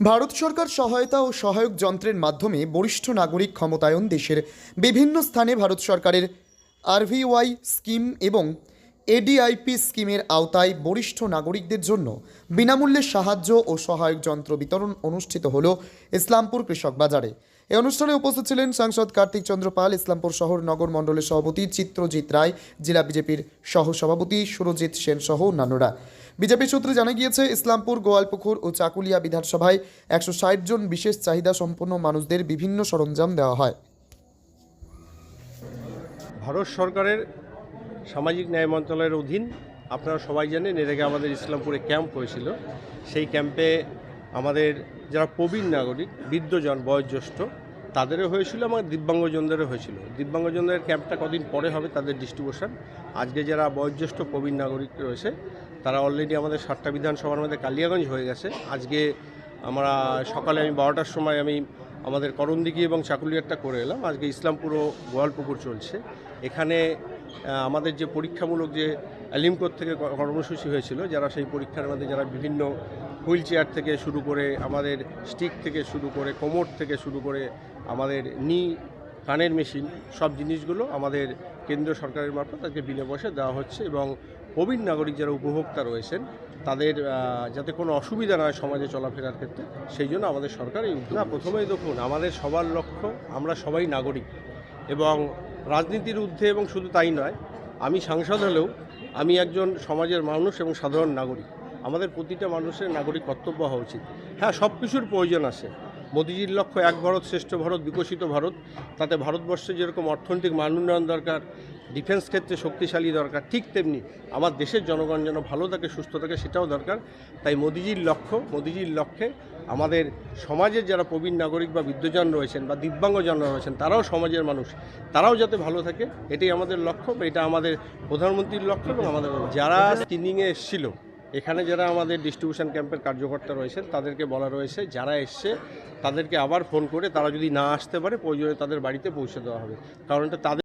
ভারত সরকার সহায়তা ও সহায়ক যন্ত্রের মাধ্যমে বরিষ্ঠ নাগরিক ক্ষমতায়ন দেশের বিভিন্ন স্থানে ভারত সরকারের আরভিওয়াই স্কিম এবং এডিআইপি স্কিমের আওতায় বরিষ্ঠ নাগরিকদের জন্য বিনামূল্যে সাহায্য ও সহায়ক যন্ত্র বিতরণ অনুষ্ঠিত হল ইসলামপুর কৃষক বাজারে। এই অনুষ্ঠানে উপস্থিত ছিলেন সাংসদ কার্তিক চন্দ্র পাল, ইসলামপুর শহর নগর মণ্ডলের সভাপতি চিত্রজিৎ রায়, জেলা বিজেপির সহসভাপতি সুরজিৎ সেন সহ অন্যান্যরা। বিজেপি সূত্রে জানা গিয়েছে, ইসলামপুর, গোয়ালপুকুর ও চাকুলিয়া বিধানসভায় একশো ষাট জন বিশেষ চাহিদা সম্পন্ন মানুষদের বিভিন্ন সরঞ্জাম দেওয়া হয়। ভারত সরকারের সামাজিক ন্যায় মন্ত্রণালয়ের অধীন আপনারা সবাই জানেন, এর আগে আমাদের ইসলামপুরে ক্যাম্প হয়েছিল। সেই ক্যাম্পে আমাদের যারা প্রবীণ নাগরিক, বৃদ্ধজন, বয়োজ্যেষ্ঠ, তাদেরও হয়েছিল এবং দিব্যাঙ্গজনদেরও হয়েছিল। দিব্যাঙ্গজনদের ক্যাম্পটা কদিন পরে হবে তাদের ডিস্ট্রিবিউশন আজকে যারা বয়োজ্যেষ্ঠ, প্রবীণ নাগরিক রয়েছে, তারা অলরেডি আমাদের সাতটা বিধানসভার মধ্যে কালিয়াগঞ্জ হয়ে গেছে। আজকে আমরা সকালে আমি বারোটার সময় আমি আমাদের করণদিঘি এবং চাকুলিয়ারটা করে এলাম। আজকে ইসলামপুর ও গোয়ালপুকুর চলছে। এখানে আমাদের যে পরীক্ষামূলক যে অ্যালিমকোর থেকে কর্মসূচি হয়েছিল, যারা সেই পরীক্ষার মধ্যে যারা বিভিন্ন হুইল চেয়ার থেকে শুরু করে আমাদের স্টিক থেকে শুরু করে কোমর থেকে শুরু করে আমাদের নি কানের মেশিন সব জিনিসগুলো আমাদের কেন্দ্রীয় সরকারের মারফত আজকে বিনা পয়সা দেওয়া হচ্ছে এবং প্রবীণ নাগরিক যারা উপভোক্তা রয়েছেন তাদের যাতে কোনো অসুবিধা না হয় সমাজে চলাফেরার ক্ষেত্রে সেই জন্য আমাদের সরকার এই উদ্যোগ- না প্রথমেই দেখুন আমাদের সবার লক্ষ্য আমরা সবাই নাগরিক এবং রাজনীতির ঊর্ধ্বে এবং শুধু তাই নয় আমি সাংসদ হলেও আমি একজন সমাজের মানুষ এবং সাধারণ নাগরিক। আমাদের প্রতিটা মানুষের নাগরিক কর্তব্য হওয়া উচিত। হ্যাঁ সব কিছুর প্রয়োজন আছে। মোদিজির লক্ষ্য এক ভারত, শ্রেষ্ঠ ভারত, বিকশিত ভারত। তাতে ভারতবর্ষে যেরকম অর্থনৈতিক মান উন্নয়ন দরকার, ডিফেন্স ক্ষেত্রে শক্তিশালী দরকার, ঠিক তেমনি আমার দেশের জনগণ যেন ভালো থাকে, সুস্থ থাকে, সেটাও দরকার। তাই মোদিজির লক্ষ্য, মোদিজির লক্ষ্যে আমাদের সমাজের যারা প্রবীণ নাগরিক বা বৃদ্ধজন রয়েছেন বা দিব্যাঙ্গজন রয়েছেন, তারাও সমাজের মানুষ। তারাও যাতে ভালো থাকে, এটাই আমাদের লক্ষ্য এটা আমাদের প্রধানমন্ত্রীর লক্ষ্য এবং আমাদের যারা স্ক্রিনিংয়ে এসেছিল এখানে যারা আমাদের ডিস্ট্রিবিউশন ক্যাম্পের কার্যকর্তা রয়েছেন তাদেরকে বলা রয়েছে, যারা এসছে, তাদেরকে আবার ফোন করে তারা যদি না আসতে পারে, প্রয়োজনে তাদের বাড়িতে পৌঁছে দেওয়া হবে। কারণ এটা তাদের